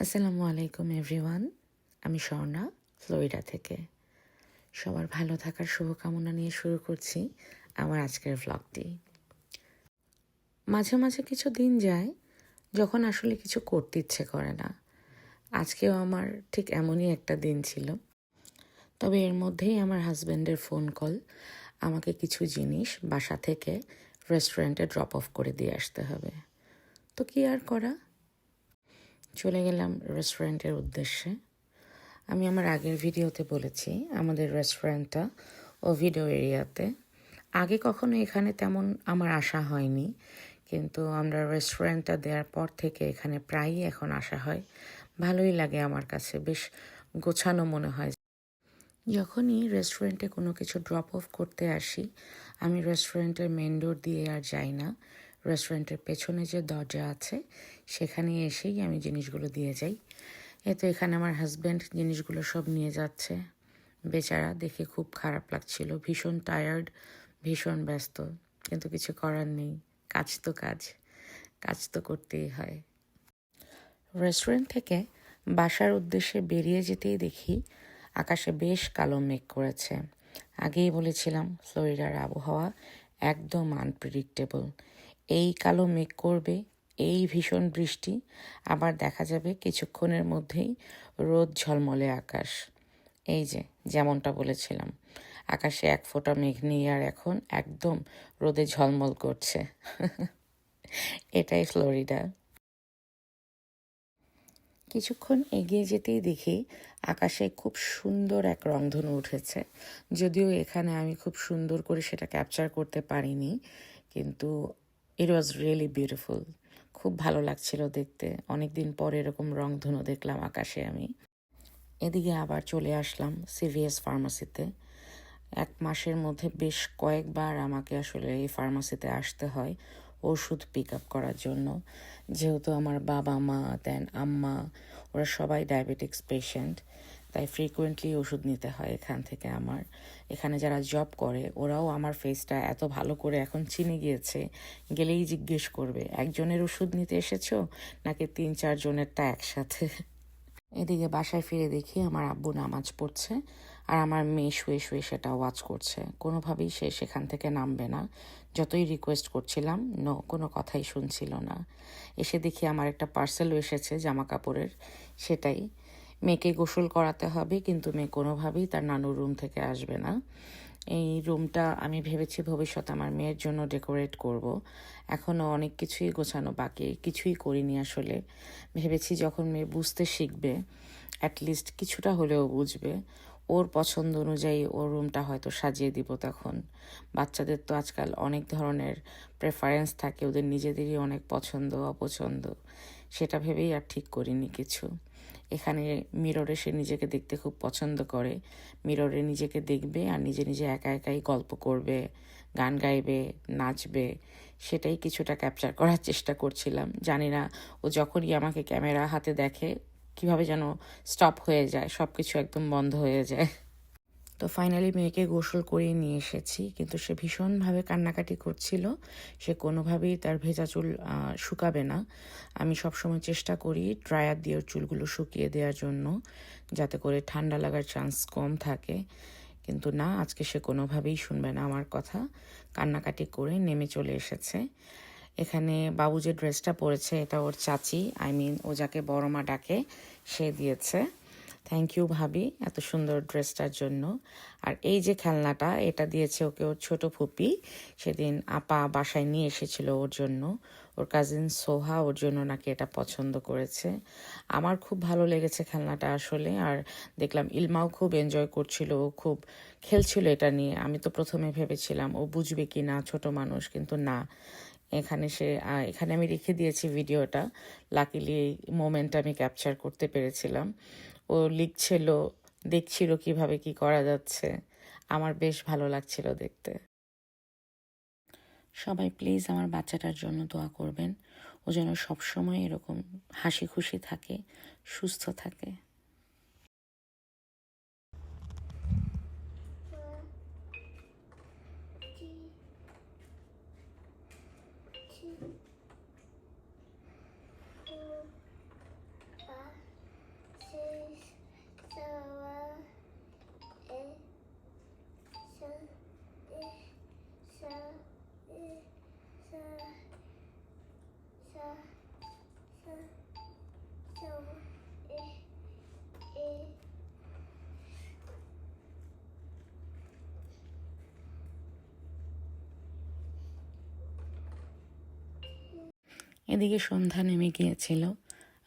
আসসালামু আলাইকুম, এভরিওয়ান। আমি স্বর্ণা, ফ্লোরিডা থেকে। সবার ভালো থাকার শুভকামনা নিয়ে শুরু করছি আমার আজকের ভ্লগটি মাঝে মাঝে কিছু দিন যায় যখন আসলে কিছু করতে ইচ্ছে করে না। আজকেও আমার ঠিক এমনই একটা দিন ছিল। তবে এর মধ্যেই আমার হাজব্যান্ডের ফোন কল আমাকে কিছু জিনিস বাসা থেকে রেস্টুরেন্টে ড্রপ অফ করে দিয়ে আসতে হবে। তো কি আর করা? চলে গেলাম রেস্টুরেন্টের উদ্দেশ্যে। আমি আমার আগের ভিডিওতে বলেছি, আমাদের রেস্টুরেন্টটা ও ভিডিও এরিয়াতে আগে কখনো এখানে তেমন আমার আসা হয়নি, কিন্তু আমরা রেস্টুরেন্টটা দেওয়ার পর থেকে এখানে প্রায়ই এখন আসা হয়। ভালোই লাগে আমার কাছে, বেশ গোছানো মনে হয়। যখনই রেস্টুরেন্টে কোনো কিছু ড্রপ অফ করতে আসি, আমি রেস্টুরেন্টের মেন ডোর দিয়ে আর যাই না। রেস্টুরেন্টের পেছনে যে দরজা আছে, সেখানে এসেই আমি জিনিসগুলো দিয়ে যাই। এ তো এখানে আমার হাজব্যান্ড জিনিসগুলো সব নিয়ে যাচ্ছে। বেচারা দেখে খুব খারাপ লাগছিল, ভীষণ টায়ার্ড ভীষণ ব্যস্ত। কিন্তু কিছু করার নেই, কাজ তো কাজ কাজ তো করতেই হয়। রেস্টুরেন্ট থেকে বাসার উদ্দেশ্যে বেরিয়ে যেতেই দেখি আকাশে বেশ কালো মেঘ করেছে। আগেই বলেছিলাম, ফ্লোরিডার আবহাওয়া একদম আনপ্রেডিক্টেবল এই কালো মেঘ করবে, এই ভীষণ বৃষ্টি। আবার দেখা যাবে কিছুক্ষণের মধ্যেই রোদ ঝলমলে আকাশ। এই যে, যেমনটা বলেছিলাম, আকাশে এক ফোঁটা মেঘ নেই আর এখন একদম রোদে ঝলমল করছে। এটাই ফ্লোরিডা। কিছুক্ষণ এগিয়ে যেতেই দেখি আকাশে খুব সুন্দর এক রংধনু উঠেছে। যদিও এখানে আমি খুব সুন্দর করে সেটা ক্যাপচার করতে পারিনি, কিন্তু ইট ওয়াজ রিয়েলি বিউটিফুল খুব ভালো লাগছিল দেখতে। অনেক দিন পর এরকম রংধনু দেখলাম আকাশে আমি। এদিকে আবার চলে আসলাম সিভিএস ফার্মাসিতে এক মাসের মধ্যে বেশ কয়েকবার আমাকে আসলে এই ফার্মাসিতে আসতে হয় ওষুধ পিক আপ করার জন্য। যেহেতু আমার বাবা মা দেন আম্মা, ওরা সবাই ডায়াবেটিক্স পেশেন্ট তাই ফ্রিকুয়েন্টলি ওষুধ নিতে হয় এখান থেকে আমার। এখানে যারা জব করে, ওরাও আমার ফেসটা এত ভালো করে এখন চিনে গিয়েছে, গেলেই জিজ্ঞেস করবে, একজনের ওষুধ নিতে এসেছ? নাকি তিন চারজনেরটা একসাথে? এদিকে বাসায় ফিরে দেখি আমার আব্বু নামাজ পড়ছে, আর আমার মেয়ে শুয়ে শুয়ে সেটা ওয়াচ করছে। কোনোভাবেই সে সেখান থেকে নামবে না। যতই রিকোয়েস্ট করছিলাম নো কোনো কথাই শুনছিল না। এসে দেখি আমার একটা পার্সেলও এসেছে জামা কাপড়ের সেটাই। মেয়েকে গোসল করাতে হবে, কিন্তু মেয়ে কোনোভাবেই তার নানুর রুম থেকে আসবে না। এই রুমটা আমি ভেবেছি ভবিষ্যতে আমার মেয়ের জন্য ডেকোরেট করব। এখনও অনেক কিছুই গোছানো বাকি, কিছুই করিনি আসলে। ভেবেছি যখন মেয়ে বুঝতে শিখবে অ্যাটলিস্ট কিছুটা হলেও বুঝবে। ওর পছন্দ অনুযায়ী ওর রুমটা হয়তো সাজিয়ে দিব তখন। বাচ্চাদের তো আজকাল অনেক ধরনের প্রেফারেন্স থাকে, ওদের নিজেদেরই অনেক পছন্দ, অপছন্দ। সেটা ভেবেই আর ঠিক করিনি কিছু। এখানে মিররে সে নিজেকে দেখতে খুব পছন্দ করে। মিররে নিজেকে দেখবে আর নিজে নিজে একা একাই গল্প করবে, গান গাইবে, নাচবে। সেটাই কিছুটা ক্যাপচার করার চেষ্টা করছিলাম। জানি না ও যখনই আমাকে ক্যামেরা হাতে দেখে কীভাবে যেন স্টপ হয়ে যায় সব কিছু একদম বন্ধ হয়ে যায়। তো ফাইনালি মেয়েকে গোসল করিয়ে নিয়ে এসেছি। কিন্তু সে ভীষণভাবে কান্নাকাটি করছিল। সে কোনোভাবেই তার ভেজা চুল শুকাবে না। আমি সবসময় চেষ্টা করি ড্রায়ার দিয়ে চুলগুলো শুকিয়ে দেওয়ার জন্য, যাতে করে ঠান্ডা লাগার চান্স কম থাকে। কিন্তু না, আজকে সে কোনোভাবেই শুনবে না আমার কথা। কান্নাকাটি করে নেমে চলে এসেছে। এখানে বাবু যে ড্রেসটা পরেছে, এটা ওর চাচি। আই মিন ও যাকে বড়মা ডাকে, সে দিয়েছে। থ্যাংক ইউ ভাবি, এত সুন্দর ড্রেসটার জন্য। আর এই যে খেলনাটা, এটা দিয়েছে ওকে ওর ছোট ফুপি। সেদিন আপা বাসায় নিয়ে এসেছিল ওর জন্য। ওর কাজিন সোহা ওর জন্য নাকি এটা পছন্দ করেছে। আমার খুব ভালো লেগেছে খেলনাটা আসলে। আর দেখলাম ইলমাও খুব এনজয় করছিল, ও খুব খেলছিল এটা নিয়ে। আমি তো প্রথমে ভেবেছিলাম, ও বুঝবে কি না, ছোট মানুষ, কিন্তু না। এখানে সে এখানে আমি রেখে দিয়েছি ভিডিওটা। লাকিলি এই মোমেন্টটা আমি ক্যাপচার করতে পেরেছিলাম। ও লিখছিল দেখছিল কীভাবে কি করা যাচ্ছে। আমার বেশ ভালো লাগছিল দেখতে। সবাই প্লিজ আমার বাচ্চাটার জন্য দোয়া করবেন। ও যেন সবসময় এরকম হাসি খুশি থাকে সুস্থ থাকে। এদিকে সন্ধ্যা নেমে গিয়েছিল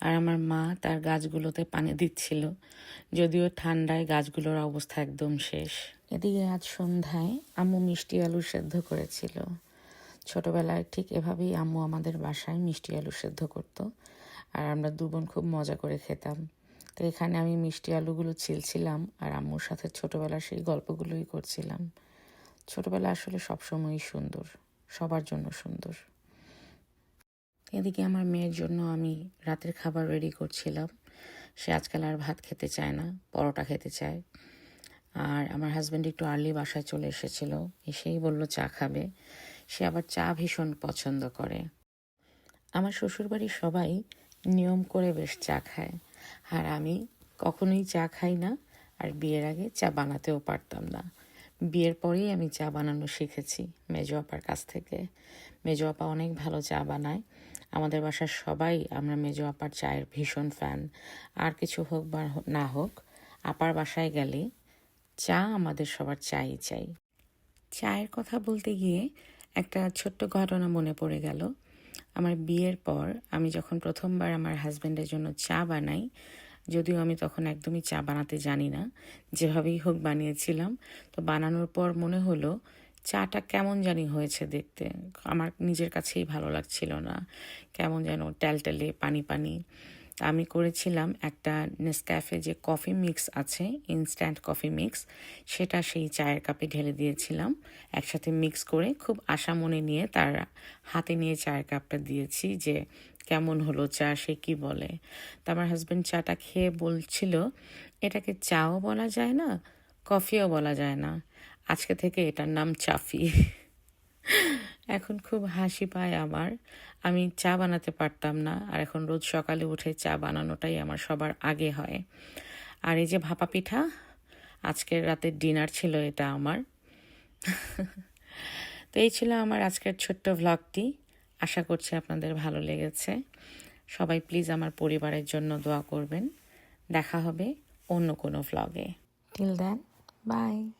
আর আমার মা তার গাছগুলোতে পানি দিচ্ছিল, যদিও ঠান্ডায় গাছগুলোর অবস্থা একদম শেষ। এদিকে আজ সন্ধ্যায় আম্মু মিষ্টি আলু সেদ্ধ করেছিল। ছোটবেলায় ঠিক এভাবেই আম্মু আমাদের বাসায় মিষ্টি আলু সেদ্ধ করতো আর আমরা দু বোন খুব মজা করে খেতাম। তো এখানে আমি মিষ্টি আলুগুলো ছিলছিলাম আর আম্মুর সাথে ছোটবেলার সেই গল্পগুলোই করছিলাম। ছোটবেলা আসলে সবসময়ই সুন্দর, সবার জন্য সুন্দর। এদিকে আমার মেয়ের জন্য আমি রাতের খাবার রেডি করছিলাম। সে আজকাল আর ভাত খেতে চায় না, পরোটা খেতে চায়। আর আমার হাজব্যান্ড একটু আর্লি বাসায় চলে এসেছিল, এসেই বলল, চা খাবে। সে আবার চা ভীষণ পছন্দ করে। আমার শ্বশুরবাড়ির সবাই নিয়ম করে বেশ চা খায়। আর আমি কখনোই চা খাই না, আর বিয়ের আগে চা বানাতেও পারতাম না। বিয়ের পরেই আমি চা বানানো শিখেছি, মেজো আপার কাছ থেকে। মেজো আপা অনেক ভালো চা বানায়। আমাদের বাসার সবাই, আমরা মেজো আপার চায়ের ভীষণ ফ্যান আর কিছু হোক বা না হোক, আপার বাসায় গেলে চা আমাদের সবার চাই চাই। চায়ের কথা বলতে গিয়ে একটা ছোট্ট ঘটনা মনে পড়ে গেল। আমার বিয়ের পর আমি যখন প্রথমবার আমার হাজব্যান্ডের জন্য চা বানাই, যদিও আমি তখন একদমই চা বানাতে জানি না। যেভাবেই হোক বানিয়েছিলাম, তো বানানোর পর মনে হলো চাটা কেমন জানি হয়েছে দেখতে। আমার নিজের কাছেই ভালো লাগছিল না। কেমন যেন ট্যালটেলে পানি পানি। আমি করেছিলাম একটা নেসক্যাফে যে কফি মিক্স আছে ইনস্ট্যান্ট কফি মিক্স সেটা সেই চায়ের কাপে ঢেলে দিয়েছিলাম। একসাথে মিক্স করে খুব আশা মনে নিয়ে তার হাতে নিয়ে চায়ের কাপটা দিয়েছি যে কেমন হলো চা, সে কি বলে। তা আমার হাজব্যান্ড চাটা খেয়ে বলছিল, এটাকে চাও বলা যায় না? কফিও বলা যায় না। আজকে থেকে এটার নাম চাফি। এখন খুব হাসি পায় আমার। আমি চা বানাতে পারতাম না, আর এখন রোজ সকালে উঠে চা বানানোটাই আমার সবার আগে হয়। আর এই যে ভাপা পিঠা, আজকের রাতের ডিনার ছিল এটা আমার। তো এই ছিল আমার আজকের ছোট্ট ভ্লগটি আশা করছি আপনাদের ভালো লেগেছে। সবাই প্লিজ আমার পরিবারের জন্য দোয়া করবেন। দেখা হবে অন্য কোনো ভ্লগে টিল দেন Bye.